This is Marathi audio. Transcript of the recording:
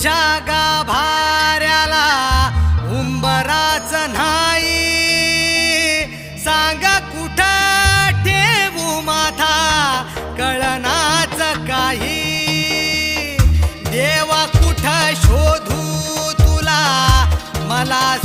तुझ्या गाभाऱ्याला उंबराच नाही. सांग कुठ ठेवू माथा कळनाच काही. देवा कुठ शोधू तुला? मला